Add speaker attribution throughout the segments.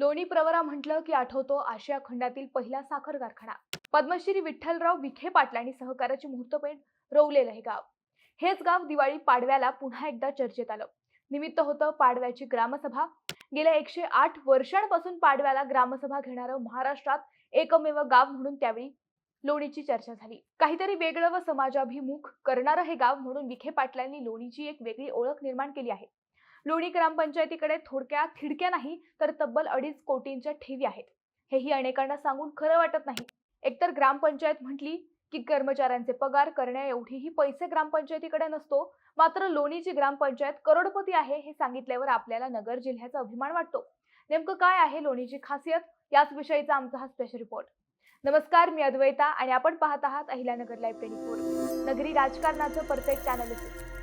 Speaker 1: लोणी प्रवरा म्हटलं की आठवतो आशिया खंडातील पहिला साखर कारखाना. पद्मश्री विठ्ठलराव विखे पाटलांनी सहकाराची मुहूर्तपेठ रोवलेलं हे गाव. हेच गाव दिवाळी पाडव्याला पुन्हा एकदा चर्चेत आलं. निमित्त होतं पाडव्याची ग्रामसभा. गेल्या एकशे आठ वर्षांपासून पाडव्याला ग्रामसभा घेणारं महाराष्ट्रात एकमेव गाव म्हणून त्यावेळी लोणीची चर्चा झाली. काहीतरी वेगळं व समाजाभिमुख करणारं हे गाव म्हणून विखे पाटलांनी लोणीची एक वेगळी ओळख निर्माण केली आहे. लोणी ग्रामपंचायतीकडे थोडक्या थिडक्या नाही तर तब्बल अडीच कोटींच्या ठेवी आहेत. हेही अनेकांना सांगून खरं वाटत नाही. एकतर ग्रामपंचायत म्हटली की कर्मचाऱ्यांचे पगार करण्या एवढीही पैसे ग्रामपंचायतीकडे नसतो मात्र लोणीची ग्रामपंचायत करोडपती आहे हे सांगितल्यावर आपल्याला नगर जिल्ह्याचा अभिमान वाटतो. नेमकं काय आहे लोणीची खासियत? याच विषयीचा आमचा हा स्पेशल रिपोर्ट नमस्कार मी अद्वैता आणि आपण पाहत आहात अहिल्यानगर लाईव्ह ट्वेंटी फोर नगरी राजकारणाचं परफेक्ट अनालिसिस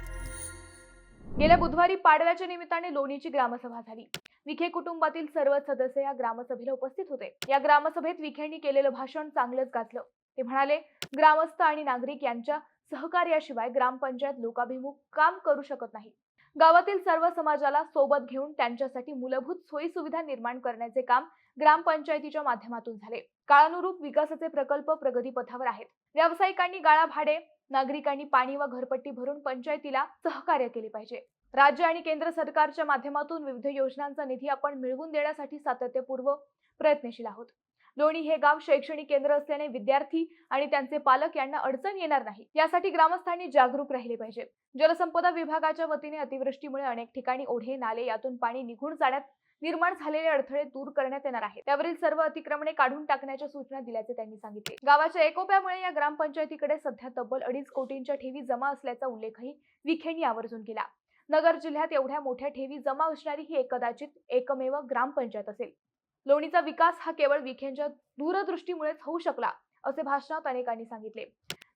Speaker 1: गेल्या बुधवारी पाडव्याच्या निमित्ताने लोणीची ग्रामसभा झाली. विखे कुटुंबातील सर्व सदस्य या ग्रामसभेला उपस्थित होते. या ग्रामसभेत विखेंनी केलेलं भाषण चांगलंच गाजलं. ते म्हणाले ग्रामस्थ आणि नागरिक यांच्या सहकार्याशिवाय ग्रामपंचायत लोकाभिमुख काम करू शकत नाही. गावातील सर्व समाजाला सोबत घेऊन त्यांच्यासाठी मूलभूत सोयी सुविधा निर्माण करण्याचे काम ग्रामपंचायतीच्या माध्यमातून झाले. काळानुरूप विकासाचे प्रकल्प प्रगतीपथावर आहेत. व्यावसायिकांनी गाळा भाडे नागरिकांनी पाणी व घरपट्टी भरून पंचायतीला सहकार्य केले पाहिजे. राज्य आणि केंद्र सरकारच्या माध्यमातून विविध योजनांचा निधी आपण मिळवून देण्यासाठी सातत्यपूर्व प्रयत्नशील आहोत. लोणी हे गाव शैक्षणिक केंद्र असल्याने विद्यार्थी आणि त्यांचे पालक यांना अडचण येणार नाही. यासाठी ग्रामस्थांनी जागरूक राहिले पाहिजे. जलसंपदा विभागाच्या वतीने अतिवृष्टीमुळे अनेक ठिकाणी ओढे नाले यातून पाणी निघून जाण्यात निर्माण झालेले अडथळे दूर करण्यात येणार आहेत. त्यावरील सर्व अतिक्रमणे काढून टाकण्याच्या सूचना दिल्याचे त्यांनी सांगितले. गावाच्या एकोप्यामुळे या ग्रामपंचायतीकडे सध्या तब्बल अडीच कोटींच्या ठेवी जमा असल्याचा उल्लेखही विखेंनी आवर्जून केला. नगर जिल्ह्यात एवढ्या मोठ्या ठेवी जमा असणारी ही कदाचित एकमेव ग्रामपंचायत असेल. लोणीचा विकास हा केवळ विखेंच्या दूरदृष्टीमुळेच होऊ शकला असे भाषणात अनेकांनी सांगितले.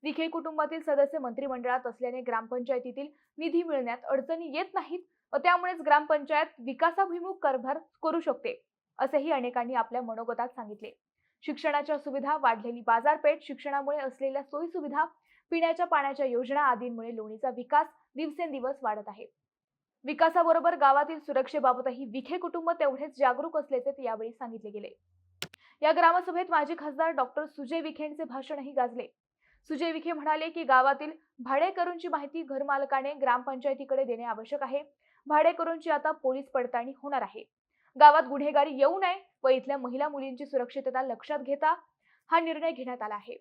Speaker 1: विखे कुटुंबातील सदस्य मंत्रिमंडळात असल्याने ग्रामपंचायतीतील निधी मिळण्यात अडचणी येत नाहीत व त्यामुळेच ग्रामपंचायत विकासाभिमुख कारभार करू शकते असेही अनेकांनी आपल्या मनोगतात सांगितले. शिक्षणाच्या सुविधा वाढलेली बाजारपेठ शिक्षणामुळे असलेल्या सोयी सुविधा पिण्याच्या पाण्याच्या योजना आदींमुळे लोणीचा विकास दिवसेंदिवस वाढत आहे. विकासाबरोबर गावातील सुरक्षेबाबतही विखे कुटुंब तेवढेच जागरूक असल्याचे ते यावेळी सांगितले गेले. या ग्रामसभेत माजी खासदार डॉक्टर सुजय विखेंचे भाषणही गाजले. सुजय विखे म्हणाले की गावातील भाडेकरूंची माहिती घरमालकाने ग्रामपंचायतीकडे देणे आवश्यक आहे. भाडेकरूंची आता पोलीस पडताळणी होणार आहे. गावात गुन्हेगारी येऊ नये व इथल्या महिला मुलींची सुरक्षितता लक्षात घेता हा निर्णय घेण्यात आला आहे.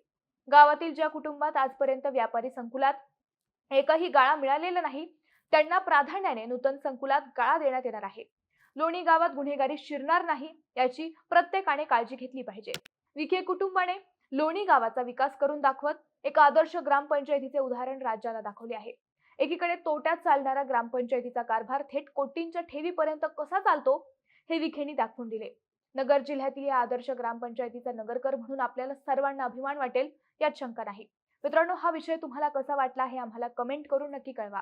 Speaker 1: गावातील ज्या कुटुंबात आजपर्यंत व्यापारी संकुलात एकही गाळा मिळालेला नाही त्यांना प्राधान्याने नूतन संकुलात गाळा देण्यात येणार आहे. लोणी गावात गुन्हेगारी शिरणार नाही याची प्रत्येकाने काळजी घेतली पाहिजे. विखे कुटुंबाने लोणी गावाचा विकास करून दाखवत एक आदर्श ग्रामपंचायतीचे उदाहरण राज्याला दाखवले आहे. एकीकडे तोट्यात चालणारा ग्रामपंचायतीचा कारभार थेट कोटींच्या ठेवीपर्यंत कसा चालतो हे विखेंनी दाखवून दिले. नगर जिल्ह्यातील या आदर्श ग्रामपंचायतीचा नगरकर म्हणून आपल्याला सर्वांना अभिमान वाटेल यात शंका नाही. मित्रांनो हा विषय तुम्हाला कसा वाटला हे आम्हाला कमेंट करून नक्की कळवा.